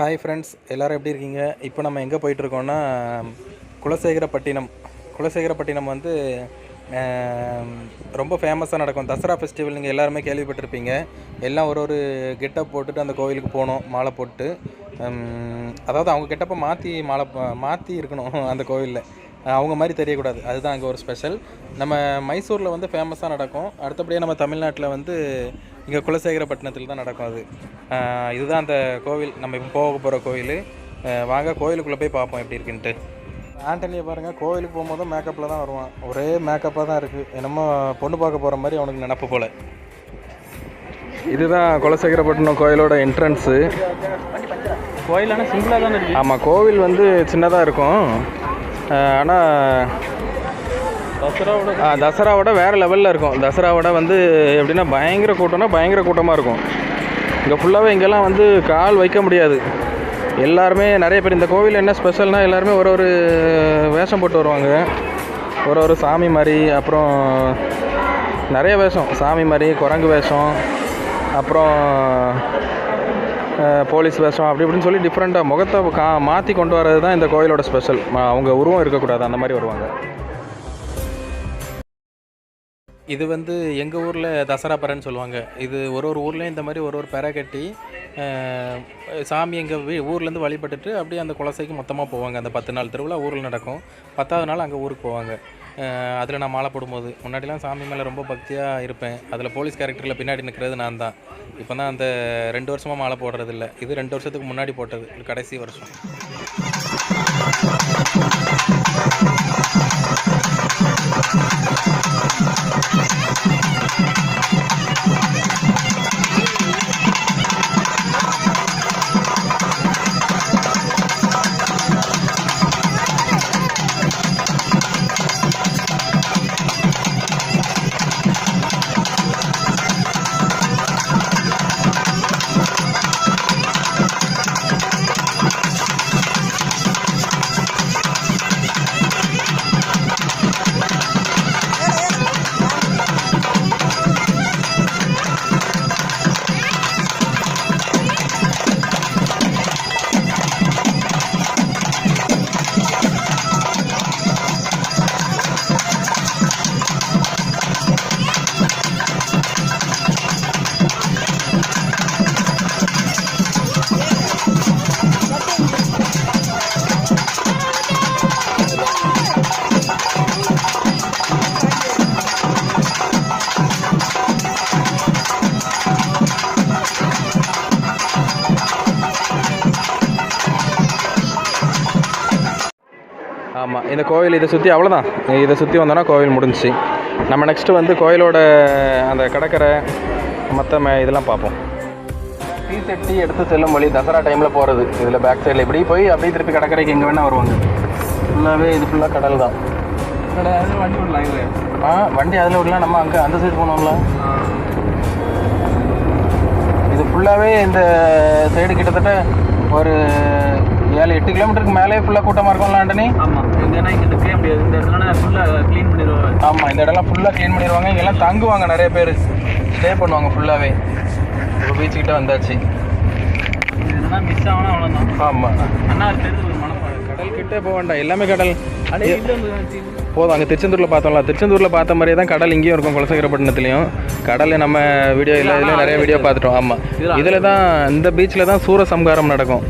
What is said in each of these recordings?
Hi friends எல்லோரும் எப்படி இருக்கீங்க? இப்போ நம்ம எங்கே போயிட்டுருக்கோம்னா குலசேகரப்பட்டினம். குலசேகரப்பட்டினம் வந்து ரொம்ப ஃபேமஸாக நடக்கும். தசரா ஃபெஸ்டிவல் நீங்கள் எல்லாருமே கேள்விப்பட்டிருப்பீங்க. எல்லாம் ஒரு ஒரு கெட்டப் போட்டுட்டு அந்த கோவிலுக்கு போகணும் மாலை போட்டு. அதாவது அவங்க கெட்டப்பை மாற்றி மாலை மாற்றி இருக்கணும் அந்த கோவிலில். அவங்க மாதிரி தெரியக்கூடாது. அதுதான் அங்கே ஒரு ஸ்பெஷல் நம்ம மைசூரில் வந்து ஃபேமஸாக நடக்கும். அடுத்தபடியாக நம்ம தமிழ்நாட்டில் வந்து இங்கே குலசேகரப்பட்டினத்தில் தான் நடக்கும் அது. இதுதான் அந்த கோவில் நம்ம இப்போ போக போகிற கோவில். வாங்க கோவிலுக்குள்ளே போய் பார்ப்போம் எப்படி இருக்குன்ட்டு. ஆண்டனியை பாருங்கள் கோவிலுக்கு போகும்போதும் மேக்கப்பில் தான் வருவான். ஒரே மேக்கப்பாக தான் இருக்குது என்னமோ பொண்ணு பார்க்க போகிற மாதிரி அவனுக்கு நினப்பு போல். இதுதான் குலசேகரப்பட்டினம் கோயிலோட என்ட்ரன்ஸு கோயில் ஆனால் சிம்பிளாக தானே இருக்கு. ஆமாம் கோவில் வந்து சின்னதாக இருக்கும். ஆனால் தசராவோட தசராவோட வேறு லெவலில் இருக்கும். தசராவோட வந்து எப்படின்னா பயங்கர கூட்டம்னா பயங்கர கூட்டமாக இருக்கும். இங்கே ஃபுல்லாகவே இங்கெல்லாம் வந்து கால் வைக்க முடியாது. எல்லாருமே நிறைய பேர் இந்த கோவில் என்ன ஸ்பெஷல்னால் எல்லாருமே ஒரு ஒரு வேஷம் போட்டு வருவாங்க. ஒரு ஒரு சாமி மாதிரி அப்புறம் நிறைய வேஷம். சாமி மாதிரி குரங்கு வேஷம் அப்புறம் போலீஸ் வேஷம் அப்படி இப்படின்னு சொல்லி டிஃப்ரெண்ட்டாக முகத்தை கா மாற்றி கொண்டு வர்றது தான் இந்த கோயிலோட ஸ்பெஷல் அவங்க உருவம் இருக்கக்கூடாது அந்த மாதிரி வருவாங்க. இது வந்து எங்கள் ஊரில் தசரா பெறைன்னு சொல்லுவாங்க. இது ஒரு ஒரு ஊர்லேயும் இந்த மாதிரி ஒரு ஒரு பெற கட்டி சாமி எங்கள் வீ ஊர்லேருந்து வழிபட்டுட்டு அப்படியே அந்த குலசைக்கு மொத்தமாக போவாங்க. அந்த பத்து நாள் திருவிழா ஊரில் நடக்கும். பத்தாவது நாள் அங்கே ஊருக்கு போவாங்க. அதில் நான் மாலை போடும்போது. முன்னாடிலாம் சாமி மேலே ரொம்ப பக்தியாக இருப்பேன். அதில் போலீஸ் கேரக்டரில் பின்னாடி நிற்கிறது நான் தான். இப்போ தான் அந்த ரெண்டு வருஷமாக மாலை போடுறதில்ல. இது ரெண்டு வருஷத்துக்கு முன்னாடி போட்டது. கடைசி வருஷம். ஆமாம் இந்த கோவில் இதை சுற்றி அவ்வளோதான் இதை சுற்றி வந்தோன்னா கோவில் முடிஞ்சுச்சு. நம்ம நெக்ஸ்ட்டு வந்து கோயிலோட அந்த கடற்கரை மற்ற மே இதெல்லாம் பார்ப்போம். டீ செட்டி எடுத்து செல்லும் வழி தசரா டைமில் போகிறது இதில் பேக் சைடில் இப்படி போய் அப்படியே திருப்பி கடற்கரைக்கு எங்கே வேணால் வருவாங்க. ஃபுல்லாகவே இது ஃபுல்லாக கடல் தான். வண்டி விடலாம் இல்லை ஆ வண்டி அதில் விடலாம். நம்ம அங்கே அந்த சைடு போனோம்ல. இது ஃபுல்லாகவே இந்த சைடு கிட்டத்தட்ட ஒரு ஏழு எட்டு கிலோமீட்டருக்கு மேலே ஃபுல்லாக கூட்டமாக இருக்கும்ல ஆண்டனி? ஆமாம் எங்கன்னா இங்கே நிற்கவே முடியாது. இந்த இடத்துல ஃபுல்லாக க்ளீன் பண்ணிடுவாங்க. ஆமாம் இந்த இடம்லாம் ஃபுல்லாக க்ளீன் பண்ணிடுவாங்க. இங்கெல்லாம் தங்குவாங்க நிறைய பேர். ஸ்டே பண்ணுவாங்க ஃபுல்லாகவே இப்போ பீச்சுக்கிட்ட வந்தாச்சு. இது என்னன்னா மிஸ் ஆகணும் அவ்வளோதான் ஆமாம் அண்ணா தெரிஞ்சு ஒரு மனப்பாடு கடல் கிட்டே போக வேண்டாம். எல்லாமே கடல். அடே இல்லை வந்து போதும். அங்கே திருச்செந்தூரில் பார்த்தோம்ல திருச்செந்தூரில் பார்த்த மாதிரியே தான் கடல் இங்கேயும் இருக்கும் குலசேகரப்பட்டினத்துலேயும். கடலில் நம்ம வீடியோ இல்லை இதில் நிறைய வீடியோ பார்த்துட்டோம். ஆமாம் இதில் தான் இந்த பீச்சில் தான் சூரசம்காரம் நடக்கும்.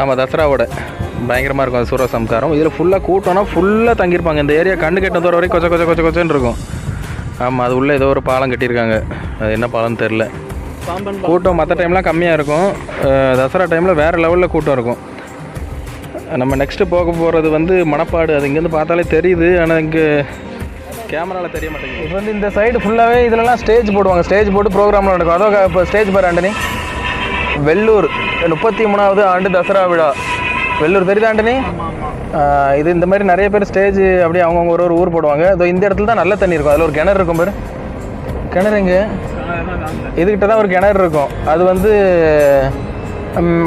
ஆமாம் தசராவோட. பயங்கரமாக இருக்கும் அது சூரசம்காரம் இதில் ஃபுல்லாக கூட்டம்னா ஃபுல்லாக தங்கியிருப்பாங்க. இந்த ஏரியா கண்ணு கெட்ட தூரம் வரைக்கும் கொச்ச கொச்ச கொச்ச கொச்சன்னு இருக்கும். ஆமாம் அது உள்ளே ஏதோ ஒரு பாலம் கட்டியிருக்காங்க. அது என்ன பாலம்னு தெரில கூட்டம் மற்ற டைம்லாம் கம்மியாக இருக்கும். தசரா டைமில் வேறு லெவலில் கூட்டம் இருக்கும். நம்ம நெக்ஸ்ட்டு போக போகிறது வந்து மணப்பாடு. அது இங்கேருந்து பார்த்தாலே தெரியுது. ஆனால் இங்கே கேமராவில் தெரிய மாட்டேங்குது. இப்போ வந்து இந்த சைடு ஃபுல்லாகவே இதிலலாம் ஸ்டேஜ் போடுவாங்க. ஸ்டேஜ் போட்டு ப்ரோக்ராம்லாம் நடக்கும். அதோ இப்போ ஸ்டேஜ் பாரு ஆண்டனி. வெள்ளூர் முப்பத்தி மூணாவது ஆண்டு தசரா விழா. வெள்ளூர் தெரியுதா ஆண்டனி? இது இந்த மாதிரி நிறைய பேர் ஸ்டேஜ் அப்படியே அவங்கவுங்க ஒரு ஒரு ஊர் போடுவாங்க. இதோ இந்த இடத்துல தான் நல்ல தண்ணி இருக்கும். அதில் ஒரு கிணறு இருக்கும் பாரு. கிணறு எங்கே? இதுகிட்ட தான் ஒரு கிணறு இருக்கும். அது வந்து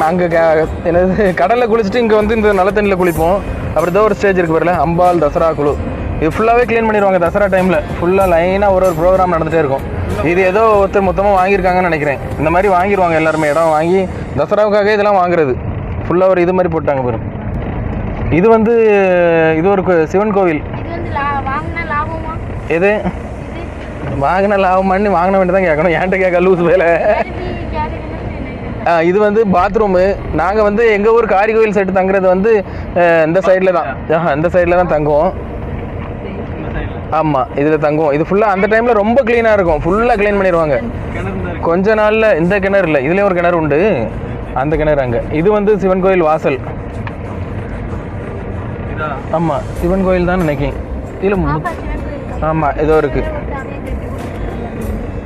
அங்கே என்னது கடலில் குளிச்சுட்டு இங்கே வந்து இந்த நல்ல தண்ணியில் குளிப்போம். அப்புறம் ஏதோ ஒரு ஸ்டேஜ் இருக்கு பாருல அம்பாள் தசரா குழு. இது ஃபுல்லாகவே க்ளீன் பண்ணிடுவாங்க தசரா டைமில் ஃபுல்லாக லைனாக ஒரு ஒரு ப்ரோக்ராம் நடந்துகிட்டே இருக்கும். இது ஏதோ ஒருத்தர் மொத்தமாக வாங்கியிருக்காங்கன்னு நினைக்கிறேன். இந்த மாதிரி வாங்கிடுவாங்க எல்லாருமே இடம் வாங்கி தசராவுக்காக இதெல்லாம் வாங்குறது. ஃபுல்லாக ஒரு இது மாதிரி போட்டாங்க பாரு. இது வந்து இது ஒரு சிவன் கோவில். எது? வாங்கின லாபமான்னு வாங்கின வேண்டியதான் தான் கேட்கணும். ஏன்ட்ட கேட்க லூஸ் வேலை கருவி கேட்டீங்கன்னா என்ன ஆ, இது வந்து பாத்ரூமு நாங்கள் வந்து எங்கள் ஊர் காரி கோயில் சைடு தங்குறது வந்து இந்த சைடில் தான். இந்த சைடில் தான் தங்குவோம். ஆமாம் இதில் தங்குவோம். இது ஃபுல்லாக அந்த டைமில் ரொம்ப க்ளீனாக இருக்கும். ஃபுல்லாக க்ளீன் பண்ணிடுவாங்க. கொஞ்ச நாளில் இந்த கிணறு இல்லை இதுலேயும் ஒரு கிணறு உண்டு. அந்த கிணறு அங்கே. இது வந்து சிவன் கோயில் வாசல். இதா? ஆமாம் சிவன் கோயில் தான் நினைக்கிறேன். இல்லை ஆமாம் ஏதோ இருக்குது.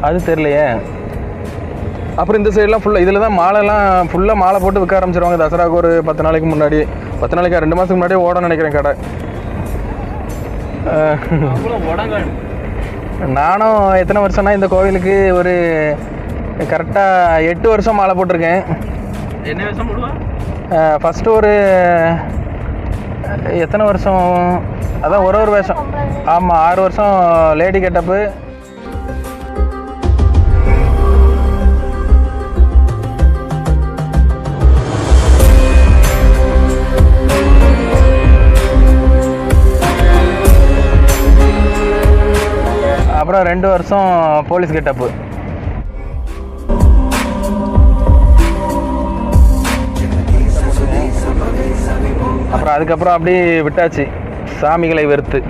அது தெரியலையே. அப்புறம் இந்த சைடெலாம் ஃபுல்லாக இதில் தான் மாலைலாம் ஃபுல்லாக மாலை போட்டு விற்க ஆரம்பிச்சிருவாங்க. தசராவுக்கு ஒரு பத்து நாளைக்கு முன்னாடி. பத்து நாளைக்கு ரெண்டு மாதத்துக்கு முன்னாடியே ஓட நினைக்கிறேன் கடை. நானும் எத்தனை வருஷம்னா இந்த கோவிலுக்கு ஒரு கரெக்டாக எட்டு வருஷம் மாலை போட்டிருக்கேன். என்ன போடுவா? ஃபஸ்ட்டு ஒரு எத்தனை வருஷம்? அதான் ஒரு ஒரு வருஷம். ஆமாம் ஆறு வருஷம் லேடி கெட்டப்பு. அப்புறம் ரெண்டு வருஷம் போலீஸ் கெட்டப்பு. அப்புறம் அதுக்கப்புறம் அப்படியே விட்டாச்சு. சாமிகளை வெறுத்து.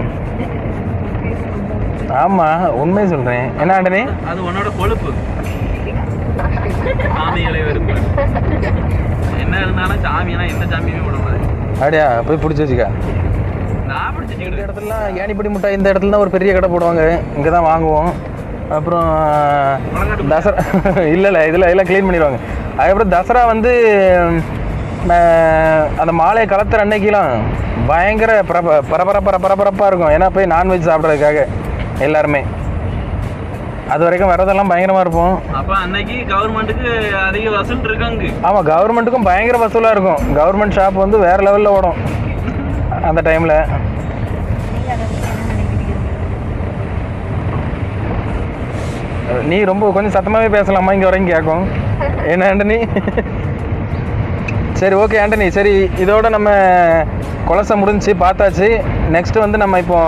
ஆமாம் உண்மை சொல்கிறேன் என்ன ஆண்டனி? அது உன்னோட கொழுப்பு. சாமிகளை வெறுப்பு. என்ன இருந்தாலும் சாமினா எந்த சாமியுமே விடக்கூடாது அப்படியா? போய் பிடிச்சி வச்சுக்க. இந்த இடத்துலலாம் ஏணிப்படி முட்டாய் இந்த இடத்துல தான் ஒரு பெரிய கடை போடுவாங்க. இங்கே தான் வாங்குவோம். அப்புறம் தசரா இல்லை இல்லை இதில் எல்லாம் க்ளீன் பண்ணிடுவாங்க. அதுக்கப்புறம் தசரா வந்து அந்த மாலையை கலத்துற அன்னைக்கெலாம் பயங்கர பரப பரபர பர பரபரப்பாக இருக்கும். ஏன்னா போய் நான்வெஜ் சாப்பிட்றதுக்காக எல்லாருமே. அது வரைக்கும் வரதெல்லாம் பயங்கரமாக இருப்போம். அப்ப அன்னைக்கு கவர்மெண்ட்டுக்கு அதிக வசூல் இருக்காங்க. ஆமாம் கவர்மெண்ட்டுக்கும் பயங்கர வசூலாக இருக்கும். கவர்மெண்ட் ஷாப் வந்து வேறு லெவலில் ஓடும். அந்த டைமில் நீ ரொம்ப கொஞ்சம் சத்தமாகவே பேசலாமா? இங்கே வரைக்கும் கேட்கும் என்ன ஆண்டனி? சரி ஓகே ஆண்டனி. சரி இதோட நம்ம கொலசை முடிஞ்சுச்சு பார்த்தாச்சு. நெக்ஸ்ட் வந்து நம்ம இப்போ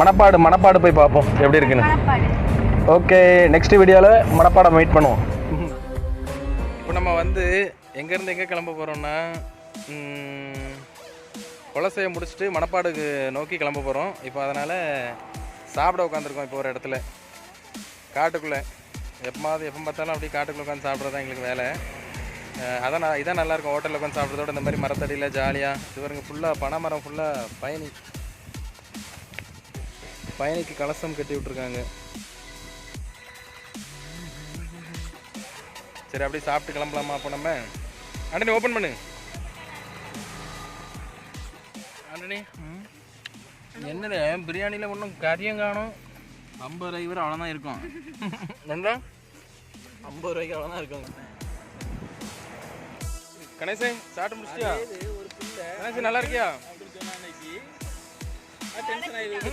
மணப்பாடு மணப்பாடு போய் பார்ப்போம். எப்படி இருக்குன்னு. ஓகே நெக்ஸ்ட் வீடியோவில் மணப்பாடம் வெயிட் பண்ணுவோம். இப்போ நம்ம வந்து எங்கேருந்து எங்கே கிளம்ப போகிறோம்னா குலசையை முடிச்சுட்டு மணப்பாடுக்கு நோக்கி கிளம்ப போகிறோம் இப்போ அதனால் சாப்பிட உட்காந்துருக்கோம் இப்போ ஒரு இடத்துல. காட்டுக்குள்ளே. எப்போமாவது எப்போ பார்த்தாலும் அப்படியே காட்டுக்குள்ளே உட்காந்து சாப்பிட்றது தான் எங்களுக்கு வேலை. அதான் நான் இதான் நல்லாயிருக்கும் ஹோட்டலில் உட்காந்து சாப்பிட்றதோட இந்த மாதிரி மரத்தடியில் ஜாலியாக இவருங்க ஃபுல்லாக பனை மரம் ஃபுல்லாக பயணி. பயணிக்கு கலசம் கட்டி விட்ருக்காங்க சரி அப்படியே சாப்பிட்டு கிளம்பலாமா அப்போ நம்ம? அண்ணன் ஓப்பன் பண்ணு. ஆண்டனி என்னது? பிரியாணியில் ஒன்றும் கறியும் காணும்? ஐம்பது ரூபாய்க்கு வரை அவ்வளோதான் இருக்கும். நன்றா ஐம்பது ரூபாய்க்கு அவ்வளோதான் இருக்கும். கணேசன் சாப்பிட்டு முடிச்சிட்டியா? கணேசன் நல்லா இருக்கியா? டென்ஷன் ஆயிடுது.